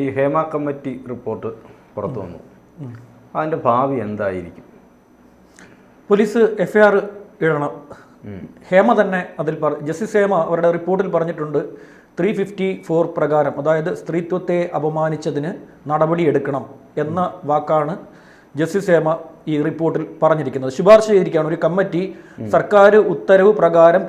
ഈ Hema committee report പുറത്തു വന്നു. അതിന്റെ ഭാവി എന്തായിരിക്കും? പോലീസ് എഫ് ആർ ഇടണം ഹേമ തന്നെ അതിൽ പറ ജസ്റ്റിസ് ഹേമ അവരുടെ റിപ്പോർട്ടിൽ പറഞ്ഞിട്ടുണ്ട് ത്രീ ഫിഫ്റ്റി ഫോർ പ്രകാരം അതായത് സ്ത്രീത്വത്തെ അപമാനിച്ചതിന് നടപടിയെടുക്കണം എന്ന വാക്കാണ് ജസ്റ്റിസ് ഹേമ ഈ റിപ്പോർട്ടിൽ പറഞ്ഞിരിക്കുന്നത്. ശുപാർശ ചെയ്തിരിക്കുകയാണ് ഒരു കമ്മിറ്റി. സർക്കാർ ഉത്തരവ് പ്രകാരം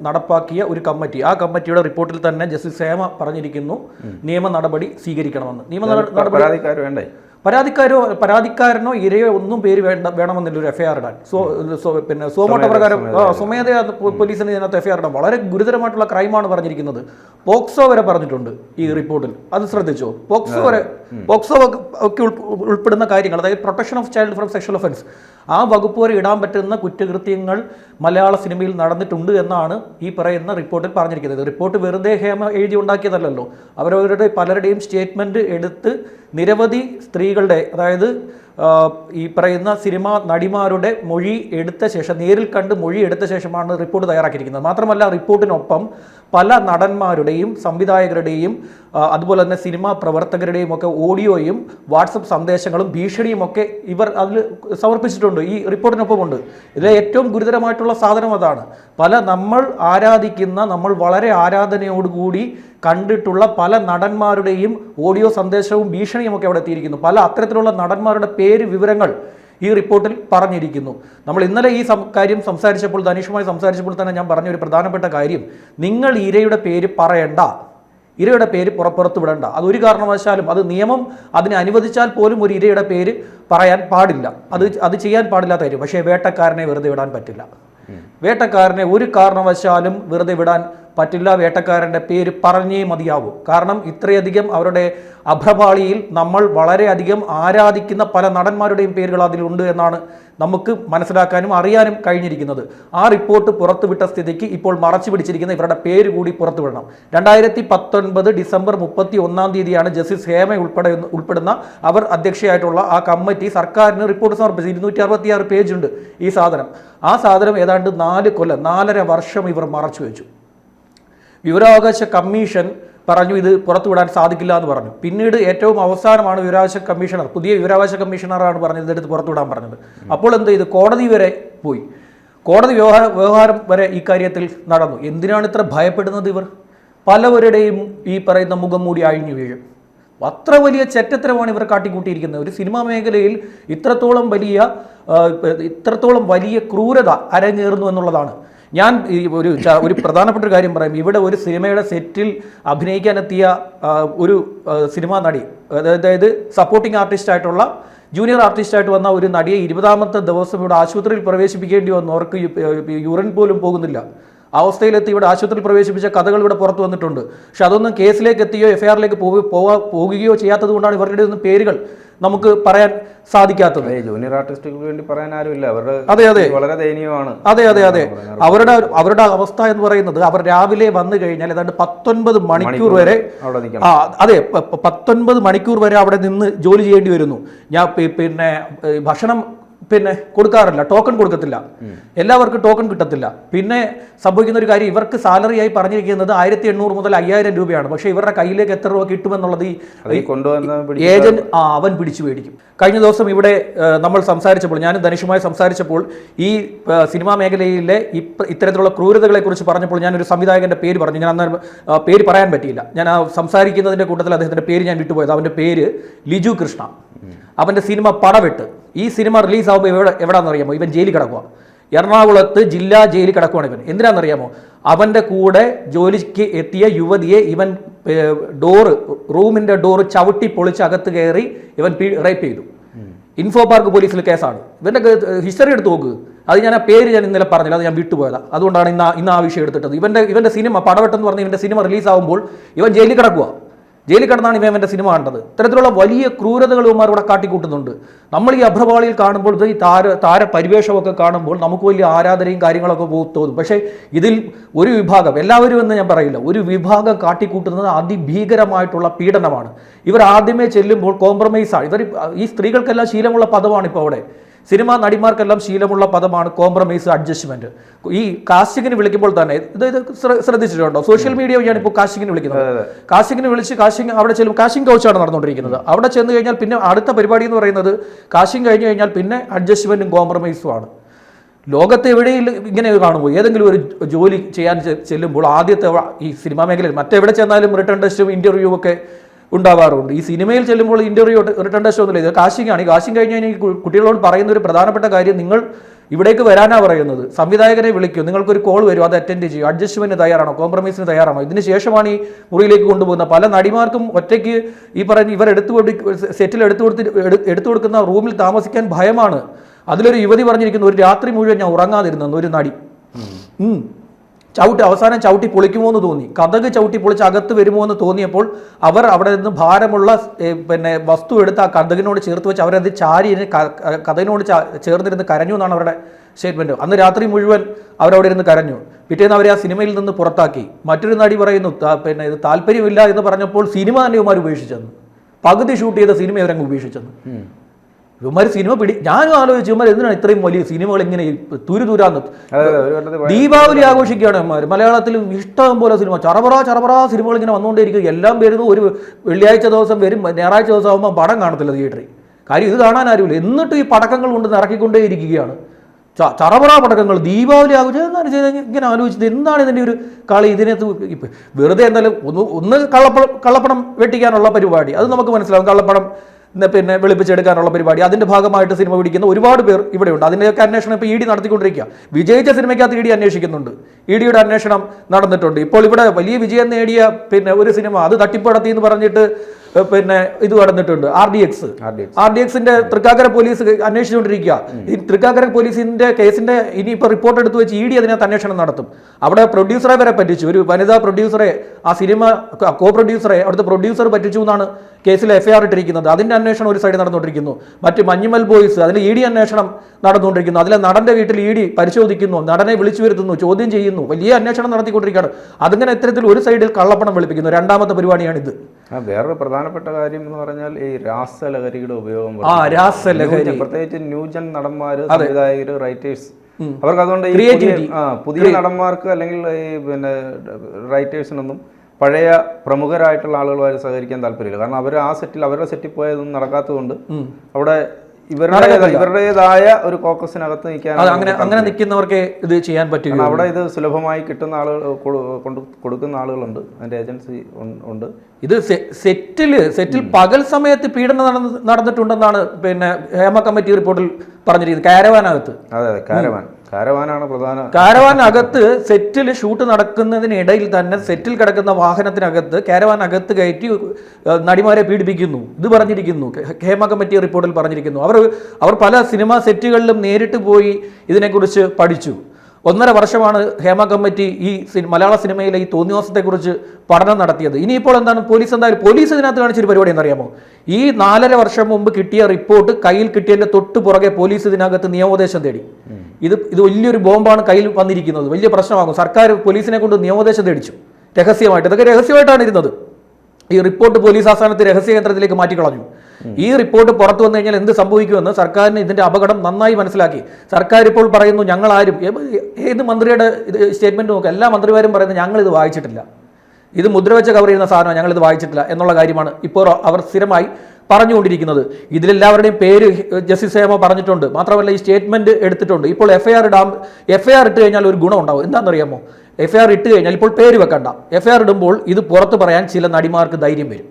നടപ്പാക്കിയ ഒരു കമ്മിറ്റി. ആ കമ്മിറ്റിയുടെ റിപ്പോർട്ടിൽ തന്നെ ജസ്റ്റിസ് ഹേമ പറഞ്ഞിരിക്കുന്നു. നിയമ നടപടി സ്വീകരിക്കണമെന്ന്. നിയമ നട- നടപടി വേണ്ടേ? പരാതിക്കാരോ പരാതിക്കാരനോ ഇരയോ ഒന്നും പേര് വേണ്ട വേണമെന്നില്ല ഒരു എഫ്ഐആർ ഇടാൻ. സോ പിന്നെ സോമോട്ട പ്രകാരം സ്വമേധയാ. പോലീസിന് ഇതിനകത്ത് എഫ്ഐആർ ഇടാൻ. വളരെ ഗുരുതരമായിട്ടുള്ള ക്രൈമാണ് പറഞ്ഞിരിക്കുന്നത്. പോക്സോ വരെ പറഞ്ഞിട്ടുണ്ട് ഈ റിപ്പോർട്ടിൽ. അത് ശ്രദ്ധിച്ചോ? പോക്സോ വരെ പോക്സോ ഒക്കെ- ഒക്കെ ഉൾപ്പെടുന്ന കാര്യങ്ങൾ അതായത് protection of child from sexual offence. ആ വകുപ്പ് വരെ ഇടാൻ പറ്റുന്ന കുറ്റകൃത്യങ്ങൾ മലയാള സിനിമയിൽ നടന്നിട്ടുണ്ട് എന്നാണ് ഈ പറയുന്ന റിപ്പോർട്ടിൽ പറഞ്ഞിരിക്കുന്നത്. റിപ്പോർട്ട് വെറുതെ ഹേമ എഴുതി ഉണ്ടാക്കിയതല്ലല്ലോ. അവരവരുടെ പലരുടെയും സ്റ്റേറ്റ്മെന്റ് എടുത്ത് നിരവധി സ്ത്രീകളുടെ അതായത് ഈ പറയുന്ന സിനിമ നടിമാരുടെ മൊഴി എടുത്ത ശേഷം നേരിൽ കണ്ട് മൊഴി എടുത്ത ശേഷമാണ് റിപ്പോർട്ട് തയ്യാറാക്കിയിരിക്കുന്നത്. മാത്രമല്ല റിപ്പോർട്ടിനൊപ്പം പല നടന്മാരുടെയും സംവിധായകരുടെയും അതുപോലെ തന്നെ സിനിമാ പ്രവർത്തകരുടെയും ഒക്കെ ഓഡിയോയും വാട്സപ്പ് സന്ദേശങ്ങളും ഭീഷണിയും ഒക്കെ ഇവർ അതിൽ സമർപ്പിച്ചിട്ടുണ്ട് ഈ റിപ്പോർട്ടിനൊപ്പമുണ്ട്. ഇതിലെ ഏറ്റവും ഗുരുതരമായിട്ടുള്ള സാധനം അതാണ്. പല നമ്മൾ ആരാധിക്കുന്ന നമ്മൾ വളരെ ആരാധനയോടുകൂടി കണ്ടിട്ടുള്ള പല നടന്മാരുടെയും ഓഡിയോ സന്ദേശവും ഭീഷണിയും ഒക്കെ അവിടെ എത്തിയിരിക്കുന്നു. പല അത്തരത്തിലുള്ള നടന്മാരുടെ പേര് വിവരങ്ങൾ ഈ റിപ്പോർട്ടിൽ പറഞ്ഞിരിക്കുന്നു. നമ്മൾ ഇന്നലെ ഈ കാര്യം സംസാരിച്ചപ്പോൾ ധനുഷുമായി സംസാരിച്ചപ്പോൾ തന്നെ ഞാൻ പറഞ്ഞ ഒരു പ്രധാനപ്പെട്ട കാര്യം. നിങ്ങൾ ഇരയുടെ പേര് പറയണ്ട. ഇരയുടെ പേര് പുറപ്പുറത്ത് വിടണ്ട. അതൊരു കാരണവശാലും അത് നിയമം അതിനെ അനുവദിച്ചാൽ പോലും ഒരു ഇരയുടെ പേര് പറയാൻ പാടില്ല. അത് അത് ചെയ്യാൻ പാടില്ലാത്ത കാര്യം. പക്ഷേ വേട്ടക്കാരനെ വെറുതെ വിടാൻ പറ്റില്ല. വേട്ടക്കാരനെ ഒരു കാരണവശാലും വെറുതെ വിടാൻ പറ്റില്ല വേട്ടക്കാരന്റെ പേര് പറഞ്ഞേ മതിയാവൂ. കാരണം ഇത്രയധികം അവരുടെ അഭ്രപാളിയിൽ നമ്മൾ വളരെയധികം ആരാധിക്കുന്ന പല നടന്മാരുടെയും പേരുകൾ അതിലുണ്ട് എന്നാണ് നമുക്ക് മനസ്സിലാക്കാനും അറിയാനും കഴിഞ്ഞിരിക്കുന്നത്. ആ റിപ്പോർട്ട് പുറത്തുവിട്ട സ്ഥിതിക്ക് ഇപ്പോൾ മറച്ചു പിടിച്ചിരിക്കുന്ന ഇവരുടെ പേര് കൂടി പുറത്തുവിടണം രണ്ടായിരത്തി പത്തൊൻപത് ഡിസംബർ മുപ്പത്തി ഒന്നാം തീയതിയാണ് ജസ്റ്റിസ് ഹേമ ഉൾപ്പെടെ ഉൾപ്പെടുന്ന അവർ അധ്യക്ഷയായിട്ടുള്ള ആ കമ്മിറ്റി സർക്കാരിന് റിപ്പോർട്ട് സമർപ്പിച്ചത്. ഇരുന്നൂറ്റി അറുപത്തിയാറ് ഉണ്ട് ഈ സാധനം. ആ സാധനം ഏതാണ്ട് നാല് കൊല്ലം നാലര വർഷം ഇവർ മറച്ചു വെച്ചു. വിവരാവകാശ കമ്മീഷൻ പറഞ്ഞു ഇത് പുറത്തുവിടാൻ സാധിക്കില്ല എന്ന് പറഞ്ഞു. പിന്നീട് ഏറ്റവും അവസാനമാണ് വിവരാവകാശ കമ്മീഷണർ പുതിയ വിവരാവകാശ കമ്മീഷണറാണ് പറഞ്ഞത് ഇതെടുത്ത് പുറത്തുവിടാൻ പറഞ്ഞത്. അപ്പോൾ എന്ത് ഇത് കോടതി വരെ പോയി. കോടതി വ്യവഹാര വ്യവഹാരം വരെ ഈ കാര്യത്തിൽ നടന്നു. എന്തിനാണ് ഇത്ര ഭയപ്പെടുന്നത് ഇവർ? പലവരുടെയും ഈ പറയുന്ന മുഖം മൂടി അഴിഞ്ഞു വീഴും. അത്ര വലിയ ചെറ്റത്തരമാണ് ഇവർ കാട്ടിക്കൂട്ടിയിരിക്കുന്നത്. ഒരു സിനിമാ മേഖലയിൽ ഇത്രത്തോളം വലിയ ഇത്രത്തോളം വലിയ ക്രൂരത അരങ്ങേറുന്നു എന്നുള്ളതാണ്. ഞാൻ ഒരു ഒരു പ്രധാനപ്പെട്ട ഒരു കാര്യം പറയും. ഇവിടെ ഒരു സിനിമയുടെ സെറ്റിൽ അഭിനയിക്കാനെത്തിയ ഒരു സിനിമാ നടി അതായത് സപ്പോർട്ടിംഗ് ആർട്ടിസ്റ്റ് ആയിട്ടുള്ള ജൂനിയർ ആർട്ടിസ്റ്റായിട്ട് വന്ന ഒരു നടിയെ ഇരുപതാമത്തെ ദിവസം ഇവിടെ ആശുപത്രിയിൽ പ്രവേശിപ്പിക്കേണ്ടി വന്നു. അവർക്ക് യൂറിൻ പോലും പോകുന്നില്ല. അവസ്ഥയിലെത്തി ഇവിടെ ആശുപത്രിയിൽ പ്രവേശിപ്പിച്ച കഥകൾ ഇവിടെ പുറത്തു വന്നിട്ടുണ്ട്. പക്ഷെ അതൊന്നും കേസിലേക്ക് എത്തിയോ എഫ്ഐആറിലേക്ക് പോകുകയോ ചെയ്യാത്തത് കൊണ്ടാണ് ഇവരുടെ ഒന്നും പേരുകൾ നമുക്ക് പറയാൻ സാധിക്കാത്തത്. ജൂനിയർ ആർട്ടിസ്റ്റുകൾക്ക് വേണ്ടി പറയാൻ ആരുമില്ല. അവരുടെ അതെ, അതെ. വളരെ ദയനീയമാണ്. അതെ അതെ അതെ. അവരുടെ അവരുടെ അവസ്ഥ എന്ന് പറയുന്നത് അവർ രാവിലെ വന്നു കഴിഞ്ഞാൽ ഏതാണ്ട് പത്തൊൻപത് മണിക്കൂർ വരെ ആ അതെ പത്തൊൻപത് മണിക്കൂർ വരെ അവിടെ നിന്ന് ജോലി ചെയ്യേണ്ടി വരുന്നു. ഞാൻ പിന്നെ ഭക്ഷണം പിന്നെ കൊടുക്കാറില്ല ടോക്കൺ കൊടുക്കത്തില്ല. എല്ലാവർക്കും ടോക്കൺ കിട്ടത്തില്ല. പിന്നെ സംഭവിക്കുന്ന ഒരു കാര്യം ഇവർക്ക് സാലറി ആയി പറഞ്ഞിരിക്കുന്നത് ആയിരത്തി എണ്ണൂറ് മുതൽ അയ്യായിരം രൂപയാണ്. പക്ഷേ ഇവരുടെ കയ്യിലേക്ക് എത്ര രൂപ കിട്ടുമെന്നുള്ളത് ഈ കൊണ്ടുവന്ന ഏജന്റ് ആ അവൻ പിടിച്ചു മേടിക്കും. കഴിഞ്ഞ ദിവസം ഇവിടെ നമ്മൾ സംസാരിച്ചപ്പോൾ ഞാനും ധനുഷുമായി സംസാരിച്ചപ്പോൾ ഈ സിനിമാ മേഖലയിലെ ഇത്തരത്തിലുള്ള ക്രൂരതകളെ കുറിച്ച് പറഞ്ഞപ്പോൾ ഞാനൊരു സംവിധായകന്റെ പേര് പറഞ്ഞു. ഞാൻ അന്നേരം പേര് പറയാൻ പറ്റിയില്ല. ഞാൻ ആ സംസാരിക്കുന്നതിന്റെ കൂട്ടത്തിൽ അദ്ദേഹത്തിന്റെ പേര് ഞാൻ വിട്ടുപോയത്. അവന്റെ പേര് ലിജു കൃഷ്ണ. അവന്റെ സിനിമ പടവെട്ട്. ഈ സിനിമ റിലീസ് ആകുമ്പോൾ എവിടെ എവിടാണെന്നറിയാമോ ഇവൻ ജയിലിൽ കിടക്കുക എറണാകുളത്ത് ജില്ലാ ജയിലിൽ കിടക്കുവാണ് ഇവൻ. എന്തിനാണെന്നറിയാമോ അവന്റെ കൂടെ ജോലിക്ക് എത്തിയ യുവതിയെ ഇവൻ ഡോറ് റൂമിന്റെ ഡോറ് ചവിട്ടി പൊളിച്ച് അകത്ത് കയറി ഇവൻ റേപ്പ് ചെയ്തു. ഇൻഫോ പാർക്ക് പോലീസിൽ കേസാണ്. ഇവന്റെ ഹിസ്റ്ററി എടുത്ത് നോക്ക്. അത് ഞാൻ ആ പേര് ഞാൻ ഇന്നലെ പറഞ്ഞില്ല അത് ഞാൻ വിട്ടുപോയതാണ് അതുകൊണ്ടാണ് ഇന്ന് ഇന്ന് ആ വിഷയം എടുത്തിട്ടത്. ഇവന്റെ ഇവന്റെ സിനിമ പടവട്ടം എന്ന് പറഞ്ഞ ഇവന്റെ സിനിമ റിലീസാവുമ്പോൾ ഇവൻ ജയിലിൽ കിടക്കുക ജയിലിൽ കിടന്നാണ് ഇവ സിനിമ കണ്ടത്. ഇത്തരത്തിലുള്ള വലിയ ക്രൂരതകൾ ഇവന്മാർ ഇവിടെ കാട്ടിക്കൂട്ടുന്നുണ്ട്. നമ്മൾ ഈ അഭ്രപാളിയിൽ കാണുമ്പോൾ ഈ താര താര പരിവേഷമൊക്കെ കാണുമ്പോൾ നമുക്ക് വലിയ ആരാധനയും കാര്യങ്ങളൊക്കെ തോന്നും. പക്ഷേ ഇതിൽ ഒരു വിഭാഗം എല്ലാവരും എന്ന് ഞാൻ പറയില്ല ഒരു വിഭാഗം കാട്ടിക്കൂട്ടുന്നത് അതിഭീകരമായിട്ടുള്ള പീഡനമാണ്. ഇവർ ആദ്യമേ ചെല്ലുമ്പോൾ കോംപ്രമൈസാണ് ഇവർ ഈ സ്ത്രീകൾക്കെല്ലാം ശീലമുള്ള പദമാണ് ഇപ്പോൾ അവിടെ. സിനിമാ നടിമാർക്കെല്ലാം ശീലമുള്ള പദമാണ് കോംപ്രമൈസ് അഡ്ജസ്റ്റ്മെന്റ് ഈ കാസ്റ്റിങ്ങിന് വിളിക്കുമ്പോൾ തന്നെ ഇത് ഇത് ശ്ര- ശ്രദ്ധിച്ചിട്ടുണ്ടോ? സോഷ്യൽ മീഡിയ വഴിയാണ് ഇപ്പോൾ കാസ്റ്റിങ്ങിന് വിളിക്കുന്നത്. കാസ്റ്റിങ്ങിന് വിളിച്ച് കാസ്റ്റിംഗ് അവിടെ ചെല്ലും കാസ്റ്റിംഗ് കോച്ചാണ് നടന്നുകൊണ്ടിരിക്കുന്നത്. അവിടെ ചെന്ന് കഴിഞ്ഞാൽ പിന്നെ അടുത്ത പരിപാടി എന്ന് പറയുന്നത് കാസ്റ്റിംഗ് കഴിഞ്ഞ് കഴിഞ്ഞാൽ പിന്നെ അഡ്ജസ്റ്റ്മെന്റും കോംപ്രമൈസും ആണ്. ലോകത്ത് എവിടെയും ഇങ്ങനെ കാണുമ്പോൾ ഏതെങ്കിലും ഒരു ജോലി ചെയ്യാൻ ചെല്ലുമ്പോൾ ആദ്യത്തെ ഈ സിനിമാ മേഖലയിൽ മറ്റെവിടെ ചെന്നാലും റിട്ടേൺ ടെസ്റ്റും ഇന്റർവ്യൂ ഒക്കെ ഉണ്ടാവാറുണ്ട്. ഈ സിനിമയിൽ ചെല്ലുമ്പോൾ ഇന്റർവ്യൂ റിട്ടേൺ ടെസ്റ്റ് ഒന്നുമില്ല. ഇത് കാശിങ്ങാണ്. ഈ കാശിങ് കഴിഞ്ഞ് കഴിഞ്ഞാൽ ഈ കുട്ടികളോട് പറയുന്ന ഒരു പ്രധാനപ്പെട്ട കാര്യം നിങ്ങൾ ഇവിടേക്ക് വരാനാണ് പറയുന്നത്. സംവിധായകനെ വിളിക്കും. നിങ്ങൾക്കൊരു കോൾ വരും. അത് അറ്റൻഡ് ചെയ്യും. അഡ്ജസ്റ്റ്മെന്റ് തയ്യാറാണോ? കോംപ്രമൈസിന് തയ്യാറാണോ? ഇതിന് ശേഷമാണ് ഈ മുറിയിലേക്ക് കൊണ്ടുപോകുന്ന പല നടിമാർക്കും ഒറ്റയ്ക്ക് ഈ പറഞ്ഞ ഇവർ എടുത്തു സെറ്റിൽ എടുത്തു കൊടുത്ത് എടു- എടുത്തു കൊടുക്കുന്ന റൂമിൽ താമസിക്കാൻ ഭയമാണ്. അതിലൊരു യുവതി പറഞ്ഞിരിക്കുന്നു ഒരു രാത്രി മുഴുവൻ ഞാൻ ഉറങ്ങാതിരുന്നു ഒരു നടി. ചവിട്ടി അവസാനം ചവിട്ടി പൊളിക്കുമോ എന്ന് തോന്നി. കഥക് ചവിട്ടി പൊളിച്ച് അകത്ത് വരുമോ എന്ന് തോന്നിയപ്പോൾ അവർ അവിടെ നിന്ന് ഭാരമുള്ള പിന്നെ വസ്തു എടുത്ത് ആ കഥകിനോട് ചേർത്ത് വെച്ച് അവരത് ചാരി കഥകിനോട് ചേർന്നിരുന്ന് കരഞ്ഞു എന്നാണ് അവരുടെ സ്റ്റേറ്റ്മെന്റ് അന്ന് രാത്രി മുഴുവൻ അവരവിടെ ഇരുന്ന് കരഞ്ഞു. പിറ്റേന്ന് അവരെ ആ സിനിമയിൽ നിന്ന് പുറത്താക്കി. മറ്റൊരു നടി പറയുന്നു "താ- പിന്നെ ഇത് താല്പര്യമില്ല എന്ന് പറഞ്ഞപ്പോൾ സിനിമ തന്നെ ഇവന്മാർ ഉപേക്ഷിച്ചെന്ന്. പകുതി ഷൂട്ട് ചെയ്ത സിനിമ അവരങ്ങ് ഉപേക്ഷിച്ചെന്ന്. ഇവന്മാർ സിനിമ പിടി ഞാനും ആലോചിച്ചു ഇവന്മാർ എന്തിനാണ് ഇത്രയും വലിയ സിനിമകൾ ഇങ്ങനെ തുരുതുരാന്ന് ദീപാവലി ആഘോഷിക്കുകയാണ് ഇവന്മാര്. മലയാളത്തിൽ ഇഷ്ടം പോലെ സിനിമ ചറപറ ചറപറ സിനിമകൾ ഇങ്ങനെ വന്നുകൊണ്ടേയിരിക്കും. എല്ലാം വരുന്നു ഒരു വെള്ളിയാഴ്ച ദിവസം വരും ഞായറാഴ്ച ദിവസം ആകുമ്പോൾ പടം കാണത്തില്ല തിയേറ്ററിൽ. കാര്യം ഇത് കാണാൻ ആരുമില്ല. എന്നിട്ട് ഈ പടക്കങ്ങൾ കൊണ്ട് നിറക്കിക്കൊണ്ടേ ഇരിക്കുകയാണ് ചറപറ പടക്കങ്ങൾ ദീപാവലി ആഘോഷം എന്താണ് ചെയ്ത് ഇങ്ങനെ ആലോചിച്ചത്. എന്താണ് ഇതിന്റെ ഒരു കളി? ഇതിനകത്ത് വെറുതെ എന്തായാലും ഒന്ന് ഒന്ന് കള്ളപ്പണം കള്ളപ്പണം വെട്ടിക്കാനുള്ള പരിപാടി. അത് നമുക്ക് മനസ്സിലാവും. കള്ളപ്പണം പിന്നെ വെളുപ്പിച്ചെടുക്കാനുള്ള പരിപാടി. അതിന്റെ ഭാഗമായിട്ട് സിനിമ പിടിക്കുന്ന ഒരുപാട് പേർ ഇവിടെയുണ്ട്. അതിന്റെയൊക്കെ അന്വേഷണം ഇപ്പോൾ ഇ ഡി നടത്തിക്കൊണ്ടിരിക്കുക. വിജയിച്ച സിനിമയ്ക്കകത്ത് ഇ ഡി അന്വേഷിക്കുന്നുണ്ട്. ഇ ഡിയുടെ അന്വേഷണം നടന്നിട്ടുണ്ട്. ഇപ്പോൾ ഇവിടെ വലിയ വിജയം നേടിയ പിന്നെ ഒരു സിനിമ അത് തട്ടിപ്പടത്തി എന്ന് പറഞ്ഞിട്ട് പിന്നെ ഇത് കടന്നിട്ടുണ്ട് R D X R D എക്സിന്റെ തൃക്കാക്കര പോലീസ് അന്വേഷിച്ചുകൊണ്ടിരിക്കുക. ഈ തൃക്കാക്കര പോലീസിന്റെ കേസിന്റെ ഇനിയിപ്പോൾ റിപ്പോർട്ട് എടുത്തു വെച്ച് ഇ ഡി അതിനകത്ത് അന്വേഷണം നടത്തും. അവിടെ പ്രൊഡ്യൂസറെ വരെ പറ്റിച്ചു. ഒരു വനിതാ പ്രൊഡ്യൂസറെ ആ സിനിമ കോ പ്രൊഡ്യൂസറെ അവിടുത്തെ പ്രൊഡ്യൂസർ പറ്റിച്ചു എന്നാണ് കേസിൽ എഫ്ഐആർ ഇട്ടിരിക്കുന്നത്. അതിന്റെ അന്വേഷണം ഒരു സൈഡ് നടന്നുകൊണ്ടിരിക്കുന്നു. മറ്റ് മഞ്ഞുമൽ ബോയ്സ് അതിൽ ഇ ഡി അന്വേഷണം നടന്നുകൊണ്ടിരിക്കുന്നു. അതിലെ നടന്റെ വീട്ടിൽ ഇ ഡി പരിശോധിക്കുന്നു. നടനെ വിളിച്ചു വരുത്തുന്നു ചോദ്യം ചെയ്യുന്നു. വലിയ അന്വേഷണം നടത്തിക്കൊണ്ടിരിക്കുകയാണ്. അതിങ്ങനെ ഇത്തരത്തിൽ ഒരു സൈഡിൽ കള്ളപ്പണം വെളുപ്പിക്കുന്നു. രണ്ടാമത്തെ പരിപാടിയാണിത്. വേറൊരു പ്രധാനപ്പെട്ട കാര്യം എന്ന് പറഞ്ഞാൽ ഈ രാസലഹരിയുടെ ഉപയോഗം ആ രാസലഹരി. പ്രത്യേകിച്ച് ന്യൂജൻ നടന്മാര് സംവിധായകര് റൈറ്റേഴ്സ് അവർക്ക് അതുകൊണ്ട് ആ പുതിയ നടന്മാർക്ക് അല്ലെങ്കിൽ ഈ പിന്നെ റൈറ്റേഴ്സിനൊന്നും പഴയ പ്രമുഖരായിട്ടുള്ള ആളുകളുമായി സഹകരിക്കാൻ താല്പര്യമില്ല. കാരണം അവർ ആ സെറ്റിൽ അവരുടെ സെറ്റിൽ പോയതൊന്നും നടക്കാത്തതുകൊണ്ട് അവിടെ ഇവരുടെ ഇവരുടേതായ ഒരു കോക്കസിനകത്ത് നിൽക്കാൻ അങ്ങനെ അങ്ങനെ നിൽക്കുന്നവർക്ക് ഇത് ചെയ്യാൻ പറ്റും അവിടെ ഇത് സുലഭമായി കിട്ടുന്ന ആളുകൾ കൊണ്ട് കൊടുക്കുന്ന ആളുകളുണ്ട്. അതിന്റെ ഏജൻസി ഉണ്ട്. ഇത് സെറ്റിൽ സെറ്റിൽ പകൽ സമയത്ത് പീഡനം നടന്ന് നടന്നിട്ടുണ്ടെന്നാണ് പിന്നെ ഹേമ കമ്മിറ്റി റിപ്പോർട്ടിൽ പറഞ്ഞിരിക്കുന്നത്. കാരവാനകത്ത്. അതെ അതെ കാരവാൻ. കാരവാനാണ് പ്രധാന കാരവാനകത്ത് സെറ്റിൽ ഷൂട്ട് നടക്കുന്നതിനിടയിൽ തന്നെ സെറ്റിൽ കിടക്കുന്ന വാഹനത്തിനകത്ത് കാരവാനകത്ത് കയറ്റി നടിമാരെ പീഡിപ്പിക്കുന്നു. ഇത് പറഞ്ഞിരിക്കുന്നു. ഹേമ കമ്മിറ്റി റിപ്പോർട്ടിൽ പറഞ്ഞിരിക്കുന്നു. അവർ അവർ പല സിനിമാ സെറ്റുകളിലും നേരിട്ട് പോയി ഇതിനെക്കുറിച്ച് പഠിച്ചു. ഒന്നര വർഷമാണ് ഹേമ കമ്മിറ്റി ഈ മലയാള സിനിമയിലെ ഈ തോന്നിവാസത്തെക്കുറിച്ച് പഠനം നടത്തിയത്. ഇനിയിപ്പോൾ എന്താണ് പോലീസ് എന്തായാലും പോലീസ് ഇതിനകത്ത് കാണിച്ചൊരു പരിപാടി എന്നറിയാമോ? ഈ നാലര വർഷം മുമ്പ് കിട്ടിയ റിപ്പോർട്ട് കയ്യിൽ കിട്ടിയതിന്റെ തൊട്ട് പുറകെ പോലീസ് ഇതിനകത്ത് നിയമോപദേശം തേടി. ഇത് ഇത് വലിയൊരു ബോംബാണ് കയ്യിൽ വന്നിരിക്കുന്നത്. വലിയ പ്രശ്നമാകും. സർക്കാർ പോലീസിനെ കൊണ്ട് നിയമോപദേശം തേടിച്ചു. രഹസ്യമായിട്ട്. ഇതൊക്കെ രഹസ്യമായിട്ടാണ് ഇരുന്നത്. ഈ റിപ്പോർട്ട് പോലീസ് ആസ്ഥാനത്ത് രഹസ്യ കേന്ദ്രത്തിലേക്ക് മാറ്റിക്കളഞ്ഞു. ഈ റിപ്പോർട്ട് പുറത്തു വന്നു കഴിഞ്ഞാൽ എന്ത് സംഭവിക്കുമെന്ന് സർക്കാരിന് ഇതിന്റെ അപകടം നന്നായി മനസ്സിലാക്കി. സർക്കാർ ഇപ്പോൾ പറയുന്നു ഞങ്ങൾ ആരും ഏത് മന്ത്രിയുടെ സ്റ്റേറ്റ്മെന്റ് നോക്കുക എല്ലാ മന്ത്രിമാരും പറയുന്നത് ഞങ്ങൾ ഇത് വായിച്ചിട്ടില്ല. ഇത് മുദ്രവെച്ച കവർ ചെയ്യുന്ന സാധനമാണ് ഞങ്ങൾ ഇത് വായിച്ചിട്ടില്ല എന്നുള്ള കാര്യമാണ് ഇപ്പോൾ അവർ സ്ഥിരമായി പറഞ്ഞുകൊണ്ടിരിക്കുന്നത്. ഇതിലെല്ലാവരുടെയും പേര് ജസ്റ്റിസ് ഹേമ പറഞ്ഞിട്ടുണ്ട്. മാത്രമല്ല ഈ സ്റ്റേറ്റ്മെന്റ് എടുത്തിട്ടുണ്ട്. ഇപ്പോൾ എഫ്ഐആർ ഇടാം എഫ്ഐആർ ഇട്ട് കഴിഞ്ഞാൽ ഒരു ഗുണം ഉണ്ടാവും. എന്താണെന്നറിയാമോ? എഫ്ഐആർ ഇട്ട് കഴിഞ്ഞാൽ ഇപ്പോൾ പേര് വെക്കണ്ട. എഫ് ഐ ആർ ഇടുമ്പോൾ ഇത് പുറത്ത് പറയാൻ ചില നടിമാർക്ക് ധൈര്യം വരും.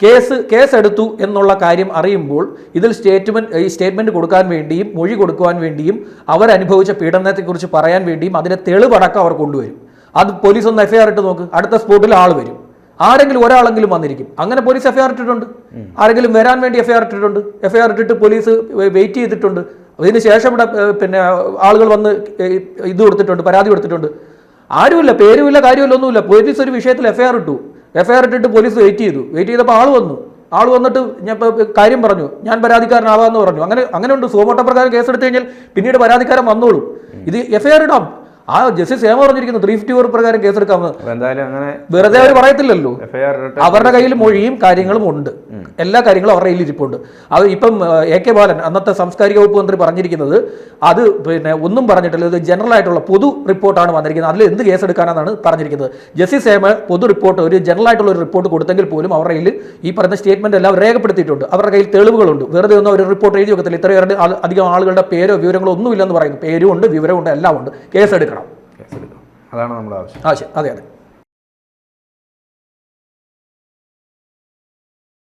കേസ് കേസ് എടുത്തു എന്നുള്ള കാര്യം അറിയുമ്പോൾ ഇതിൽ സ്റ്റേറ്റ്മെന്റ് ഈ സ്റ്റേറ്റ്മെന്റ് കൊടുക്കാൻ വേണ്ടിയും മൊഴി കൊടുക്കുവാൻ വേണ്ടിയും അവരനുഭവിച്ച പീഡനത്തെക്കുറിച്ച് പറയാൻ വേണ്ടിയും അതിന്റെ തെളിവടക്കം അവർ കൊണ്ടുവരും. അത് പോലീസ് ഒന്ന് എഫ് ഐ ആർ ഇട്ട് നോക്ക്. അടുത്ത സ്പോട്ടിൽ ആൾ വരും. ആരെങ്കിലും ഒരാളെങ്കിലും വന്നിരിക്കും. അങ്ങനെ പോലീസ് എഫ് ഐ ആർ ഇട്ടിട്ടുണ്ട്. ആരെങ്കിലും വരാൻ വേണ്ടി എഫ് ഐ ആർ ഇട്ടിട്ടുണ്ട്. എഫ് ഐ ആർ ഇട്ടിട്ട് പോലീസ് വെയിറ്റ് ചെയ്തിട്ടുണ്ട്. അതിന് ശേഷം ഇവിടെ പിന്നെ ആളുകൾ വന്ന് ഇത് കൊടുത്തിട്ടുണ്ട് പരാതി കൊടുത്തിട്ടുണ്ട്. ആരുമില്ല പേരുമില്ല കാര്യമില്ല ഒന്നുമില്ല പോലീസ് ഒരു വിഷയത്തിൽ എഫ്ഐആർ ഇട്ടു. എഫ്ഐആർ ഇട്ടിട്ട് പോലീസ് വെയിറ്റ് ചെയ്തു. വെയിറ്റ് ചെയ്തപ്പോൾ ആൾ വന്നു. ആൾ വന്നിട്ട് ഞാൻ കാര്യം പറഞ്ഞു. ഞാൻ പരാതിക്കാരനാവാന്ന് പറഞ്ഞു. അങ്ങനെ അങ്ങനെ ഉണ്ട് സോമോട്ട പ്രകാരം കേസെടുത്തു കഴിഞ്ഞാൽ പിന്നീട് പരാതിക്കാരൻ വന്നോളും. ഇത് എഫ്ഐആർ ഇടാം. ആ ജസ്റ്റിസ് ഏമ പറഞ്ഞിരിക്കുന്നു ത്രീ ഫിഫ്റ്റി ഫോർ പ്രകാരം കേസെടുക്കാമെന്ന്. എന്തായാലും അങ്ങനെ വെറുതെ അവർ പറയത്തില്ലല്ലോ. അവരുടെ കയ്യിൽ മൊഴിയും കാര്യങ്ങളും ഉണ്ട്. എല്ലാ കാര്യങ്ങളും അവരുടെ കയ്യിൽ ഇരിപ്പുണ്ട്. അത് ഇപ്പം എ കെ ബാലൻ അന്നത്തെ സാംസ്കാരിക വകുപ്പ് മന്ത്രി പറഞ്ഞിരിക്കുന്നത് അത് പിന്നെ ഒന്നും പറഞ്ഞിട്ടില്ല. ഇത് ജനറൽ ആയിട്ടുള്ള പൊതു റിപ്പോർട്ടാണ് വന്നിരിക്കുന്നത്. അതിൽ എന്ത് കേസെടുക്കാനാണ് പറഞ്ഞിരിക്കുന്നത്. ജസ്റ്റിസ് ഏമ പൊതു റിപ്പോർട്ട് ഒരു ജനറൽ ആയിട്ടുള്ള ഒരു റിപ്പോർട്ട് കൊടുത്തെങ്കിൽ പോലും അവരുടെ കയ്യിൽ ഈ പറയുന്ന സ്റ്റേറ്റ്മെന്റ് എല്ലാം രേഖപ്പെടുത്തിയിട്ടുണ്ട്. അവരുടെ കയ്യിൽ തെളിവുകളുണ്ട്. വെറുതെ ഒന്നും ഒരു റിപ്പോർട്ട് എഴുതി വെക്കത്തില്ല. ഇത്രയേറെ അധികം ആളുകളുടെ പേരോ വിവരങ്ങളോ ഒന്നുമില്ലെന്ന് പറയുന്നു. പേരും ഉണ്ട് വിവരമുണ്ട് എല്ലാം ഉണ്ട് കേസെടുക്കണം. അതാണ് നമ്മുടെ ആവശ്യം. ആവശ്യം. അതെ അതെ.